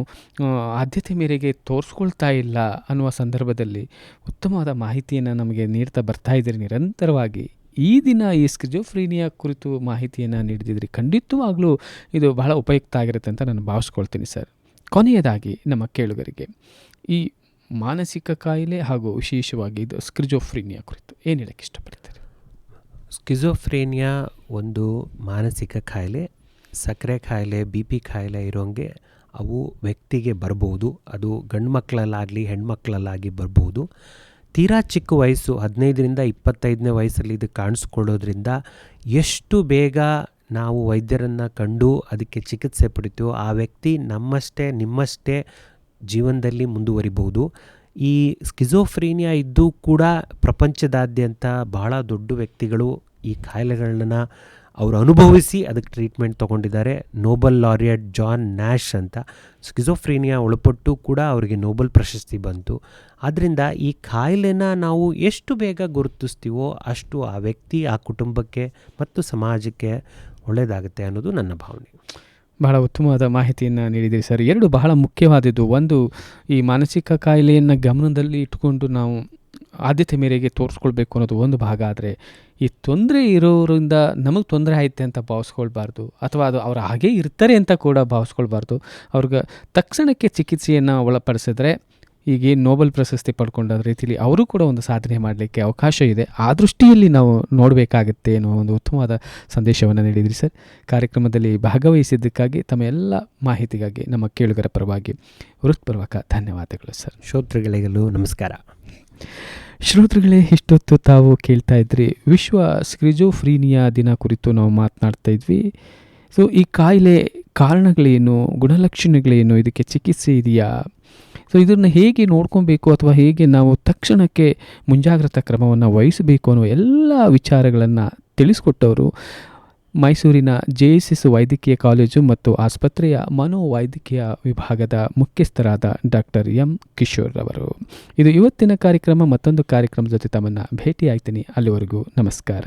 ಆದ್ಯತೆ ಮೇರೆಗೆ ತೋರಿಸ್ಕೊಳ್ತಾ ಇಲ್ಲ ಅನ್ನುವ ಸಂದರ್ಭದಲ್ಲಿ ಉತ್ತಮವಾದ ಮಾಹಿತಿಯನ್ನು ನಮಗೆ ನೀಡ್ತಾ ಬರ್ತಾ ಇದ್ದೀರಿ ನಿರಂತರವಾಗಿ. ಈ ದಿನ ಈ ಸ್ಕಿಜೋಫ್ರೀನಿಯಾ ಕುರಿತು ಮಾಹಿತಿಯನ್ನು ನೀಡಿದ್ರಿ ಖಂಡಿತವಾಗ್ಲೂ ಇದು ಬಹಳ ಉಪಯುಕ್ತ ಆಗಿರುತ್ತೆ ಅಂತ ನಾನು ಭಾವಿಸ್ಕೊಳ್ತೀನಿ ಸರ್. ಕೊನೆಯದಾಗಿ ನಮ್ಮ ಕೇಳುಗರಿಗೆ ಈ ಮಾನಸಿಕ ಕಾಯಿಲೆ ಹಾಗೂ ವಿಶೇಷವಾಗಿ ಇದು ಸ್ಕ್ರಿಜೋಫ್ರೀನಿಯಾ ಕುರಿತು ಏನು ಹೇಳಕ್ಕೆ ಇಷ್ಟಪಡ್ತೀರಿ? ಸ್ಕಿಜೋಫ್ರೇನಿಯಾ ಒಂದು ಮಾನಸಿಕ ಕಾಯಿಲೆ, ಸಕ್ಕರೆ ಕಾಯಿಲೆ, ಬಿ ಪಿ ಕಾಯಿಲೆ ಇರೋಂಗೆ ಅವು ವ್ಯಕ್ತಿಗೆ ಬರ್ಬೋದು. ಅದು ಗಂಡು ಮಕ್ಕಳಲ್ಲಾಗಲಿ ಹೆಣ್ಮಕ್ಳಲ್ಲಾಗಿ ಬರ್ಬೋದು. ತೀರಾ ಚಿಕ್ಕ ವಯಸ್ಸು, ಹದಿನೈದರಿಂದ ಇಪ್ಪತ್ತೈದನೇ ವಯಸ್ಸಲ್ಲಿ ಇದು ಕಾಣಿಸ್ಕೊಳ್ಳೋದ್ರಿಂದ ಎಷ್ಟು ಬೇಗ ನಾವು ವೈದ್ಯರನ್ನು ಕಂಡು ಅದಕ್ಕೆ ಚಿಕಿತ್ಸೆ ಪಡಿತೀವೋ ಆ ವ್ಯಕ್ತಿ ನಮ್ಮಷ್ಟೇ, ನಿಮ್ಮಷ್ಟೇ ಜೀವನದಲ್ಲಿ ಮುಂದುವರಿಬಹುದು. ಈ ಸ್ಕಿಜೋಫ್ರೀನಿಯಾ ಇದ್ದು ಕೂಡ ಪ್ರಪಂಚದಾದ್ಯಂತ ಬಹಳ ದೊಡ್ಡ ವ್ಯಕ್ತಿಗಳು ಈ ಕಾಯಿಲೆಗಳನ್ನ ಅವರು ಅನುಭವಿಸಿ ಅದಕ್ಕೆ ಟ್ರೀಟ್ಮೆಂಟ್ ತೊಗೊಂಡಿದ್ದಾರೆ. ನೋಬಲ್ ಲಾರಿಯಟ್ ಜಾನ್ ನ್ಯಾಶ್ ಅಂತ. ಸ್ಕಿಜೋಫ್ರೀನಿಯಾ ಒಳಪಟ್ಟು ಕೂಡ ಅವರಿಗೆ ನೋಬಲ್ ಪ್ರಶಸ್ತಿ ಬಂತು. ಆದ್ದರಿಂದ ಈ ಕಾಯಿಲೆನ ನಾವು ಎಷ್ಟು ಬೇಗ ಗುರುತಿಸ್ತೀವೋ ಅಷ್ಟು ಆ ವ್ಯಕ್ತಿ, ಆ ಕುಟುಂಬಕ್ಕೆ ಮತ್ತು ಸಮಾಜಕ್ಕೆ ಒಳ್ಳೆಯದಾಗುತ್ತೆ ಅನ್ನೋದು ನನ್ನ ಭಾವನೆ. ಬಹಳ ಉತ್ತಮವಾದ ಮಾಹಿತಿಯನ್ನು ನೀಡಿದ್ದೀರಿ ಸರ್. ಎರಡು ಬಹಳ ಮುಖ್ಯವಾದದ್ದು. ಒಂದು, ಈ ಮಾನಸಿಕ ಕಾಯಿಲೆಯನ್ನು ಗಮನದಲ್ಲಿ ಇಟ್ಕೊಂಡು ನಾವು ಆದ್ಯತೆ ಮೇರೆಗೆ ತೋರಿಸ್ಕೊಳ್ಬೇಕು ಅನ್ನೋದು ಒಂದು ಭಾಗ. ಆದರೆ, ಈ ತೊಂದರೆ ಇರೋರಿಂದ ನಮಗೆ ತೊಂದರೆ ಆಯ್ತೆ ಅಂತ ಭಾವಿಸ್ಕೊಳ್ಬಾರ್ದು. ಅಥವಾ ಅದು ಅವ್ರು ಹಾಗೇ ಇರ್ತಾರೆ ಅಂತ ಕೂಡ ಭಾವಿಸ್ಕೊಳ್ಬಾರ್ದು. ಅವ್ರಿಗೆ ತಕ್ಷಣಕ್ಕೆ ಚಿಕಿತ್ಸೆಯನ್ನು ಒಳಪಡಿಸಿದ್ರೆ ಈಗೇನು ನೋಬೆಲ್ ಪ್ರಶಸ್ತಿ ಪಡ್ಕೊಂಡ ರೀತಿಲಿ ಅವರು ಕೂಡ ಒಂದು ಸಾಧನೆ ಮಾಡಲಿಕ್ಕೆ ಅವಕಾಶ ಇದೆ. ಆ ದೃಷ್ಟಿಯಲ್ಲಿ ನಾವು ನೋಡಬೇಕಾಗತ್ತೆ ಅನ್ನೋ ಒಂದು ಉತ್ತಮವಾದ ಸಂದೇಶವನ್ನು ನೀಡಿದ್ರಿ ಸರ್. ಕಾರ್ಯಕ್ರಮದಲ್ಲಿ ಭಾಗವಹಿಸಿದ್ದಕ್ಕಾಗಿ ತಮ್ಮ ಎಲ್ಲ ಮಾಹಿತಿಗಾಗಿ ನಮ್ಮ ಕೇಳುಗರ ಪರವಾಗಿ ಹೃತ್ಪೂರ್ವಕ ಧನ್ಯವಾದಗಳು ಸರ್. ಶ್ರೋತೃಗಳಿಗೆಲ್ಲೂ ನಮಸ್ಕಾರ. ಶ್ರೋತೃಗಳೇ ಇಷ್ಟೊತ್ತು ತಾವು ಕೇಳ್ತಾ ಇದ್ರಿ ವಿಶ್ವ ಸ್ಕ್ರಿಜೋಫ್ರೀನಿಯಾ ದಿನ ಕುರಿತು ನಾವು ಮಾತನಾಡ್ತಾ ಇದ್ವಿ. ಸೊ ಈ ಕಾಯಿಲೆ ಕಾರಣಗಳೇನು ಗುಣಲಕ್ಷಣಗಳೇನು ಇದಕ್ಕೆ ಚಿಕಿತ್ಸೆ ಇದೆಯಾ? ಸೊ ಇದನ್ನು ಹೇಗೆ ನೋಡ್ಕೊಬೇಕು ಅಥವಾ ಹೇಗೆ ನಾವು ತಕ್ಷಣಕ್ಕೆ ಮುಂಜಾಗ್ರತಾ ಕ್ರಮವನ್ನು ವಹಿಸಬೇಕು ಅನ್ನೋ ಎಲ್ಲ ವಿಚಾರಗಳನ್ನು ತಿಳಿಸ್ಕೊಟ್ಟವರು ಮೈಸೂರಿನ ಜೆ ಎಸ್ ಎಸ್ ವೈದ್ಯಕೀಯ ಕಾಲೇಜು ಮತ್ತು ಆಸ್ಪತ್ರೆಯ ಮನೋವೈದ್ಯಕೀಯ ವಿಭಾಗದ ಮುಖ್ಯಸ್ಥರಾದ ಡಾಕ್ಟರ್ ಎಂ ಕಿಶೋರ್ ಅವರು ಇದು ಇವತ್ತಿನ ಕಾರ್ಯಕ್ರಮ, ಮತ್ತೊಂದು ಕಾರ್ಯಕ್ರಮದ ಜೊತೆ ತಮ್ಮನ್ನು ಭೇಟಿಯಾಗ್ತೀನಿ. ಅಲ್ಲಿವರೆಗೂ ನಮಸ್ಕಾರ.